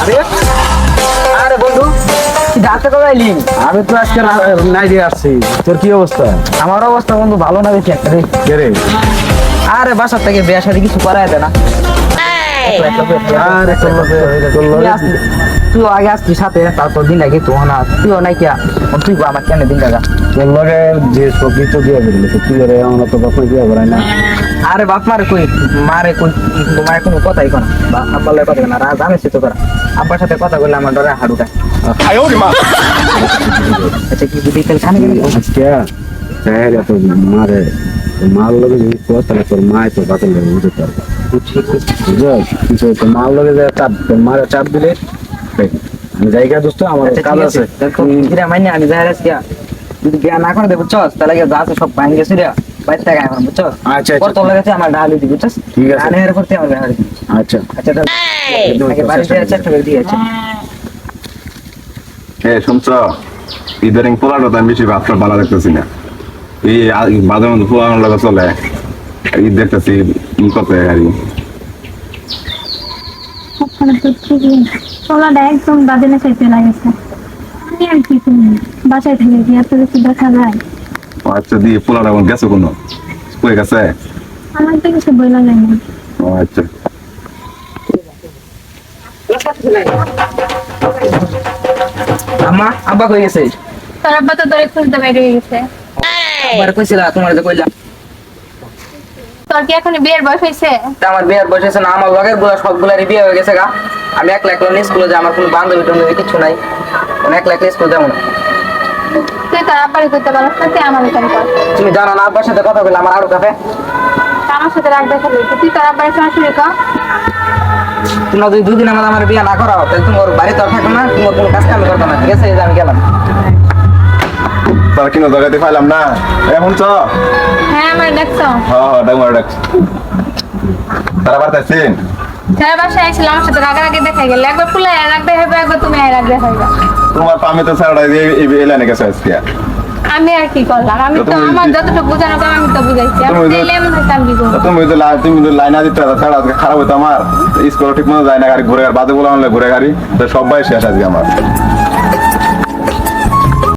আরে? আরে বন্ধু ডাক্তার কবে আমি তো আজকে নাই দিয়ে আসছি। তোর কি অবস্থা? আমার অবস্থা বন্ধু ভালো না বেশি একটা রে। রে? আরে বাসার থেকে বিয়ে সাথে কিছু করাই দে না। তোর তুই আগে আসছিস সাথে তারপর দিন আগে তো না তুইও নাই কি তুই আমার কেন দিন টাকা তোর লোকে যে সবজি তো দিয়ে দিল তুই রে আমরা তো বাপরে দিয়ে না। আরে বাপ মারে কই? মারে কই? তোমার কোনো কথাই কোন আব্বার লাগে কথা না রাজ আমি তো করা। আব্বার সাথে কথা বললে আমার ডরে হাড়ুটা আচ্ছা কি বুদ্ধি তেল খানে গেলি আজকে হ্যাঁ রে তোর মারে। তোর মার লোকে যদি কোস তাহলে তোর মায় তোর বাপের লোকে বুঝতে পারবে। বুঝছ? তোর মার লোকে যে চাপ তোর মারে চাপ দিলে আমি জায়গা দোস্ত আমার আচ্ছা কাজ আছে। তুই কিরা মাইনে আমি যাই কিয়া যদি বিয়া না করে দেবো চস তাহলে যা আছে সব পাইন গেছে রে। বাইরে এখন আচ্ছা আচ্ছা। লাগাছে আমার ডালি দিবি বুঝছস? ঠিক আছে। আনে এর করতে আমার হাড়ি আচ্ছা। আচ্ছা তাহলে আগে বাড়িতে চেষ্টা করে দিয়ে আছে। এ শুনছ? ইদারিং পোলাটা তো আমি বেশি ভাবটা ভালো দেখতেছি না। এই আ- মধ্যে পোলানোর লাগে চলে। ঈদ দেখতেছি কত আর কি। ওখানে তো ঠিকই চলাটা একদম বাদিনে চাইতে লাগেছে। আমি আর কি বাসায় থেকে দেখা যায়। আচ্ছা দিয়ে পোলাটা এখন গেছে কোনো? কয়ে গেছে? আমার তো কিছু বই লাগে না ও আচ্ছা। আম্মা আব্বা কই গেছে? তোর আব্বা তো খুঁজতে বাইরে গেছে। আবার কইছিলা তোমার যে কইলা তোর কি এখন বিয়ের বয়স হয়েছে তা আমার বিয়ের বয়স হয়েছে না আমার লগেরগুলা সবগুলারই বিয়ে হয়ে গেছে গা। আমি এক লাখ স্কুলে যাই আমার কোনো বান্ধবী টান্ধবী কিছু নাই। আমি এক লাখ স্কুলে যাব না। তুই তোর আব্বারে করতে পারস না তুই আমার এখানে কর। তুমি জানো না আব্বার সাথে কথা বলে আমার আরও কাফে আমার সাথে রাগ দেখা তুই তোর আব্বারে সরাসরি কর। তোমরা যদি দুদিন আমার আমার বিয়ে না করাও তাহলে তোমার বাড়িতে আর থাকো না তোমার কোনো কাজ কাম করবে না ঠিক আছে? এই যে আমি গেলাম। তার কিনো জায়গাতে পাইলাম না? এখন চ হ্যাঁ আমার দেখছ। হ্যাঁ হ্যাঁ ডাক মারা ডাক তারা বাড়তেছেন বাসায় আমার সাথে রাগারাগি দেখা গেলে। একবার ফুলে হবে একবার তুমি হইবা তোমার পামে তো ছাড়া এলানে আমি আর কি করলাম? আমি তো আমার যতটুকু বোঝানো আমি তো বুঝাইছি। আমি তুমি কি করব? তো লাই- তুমি তো লাইনা দিতে ছাড়া আজকে খারাপ হতো আমার। স্কুল ঠিক মতো যায় না গাড়ি ঘুরে বাদে বলে ঘুরে গাড়ি। তো সবাই শেষ আজকে আমার।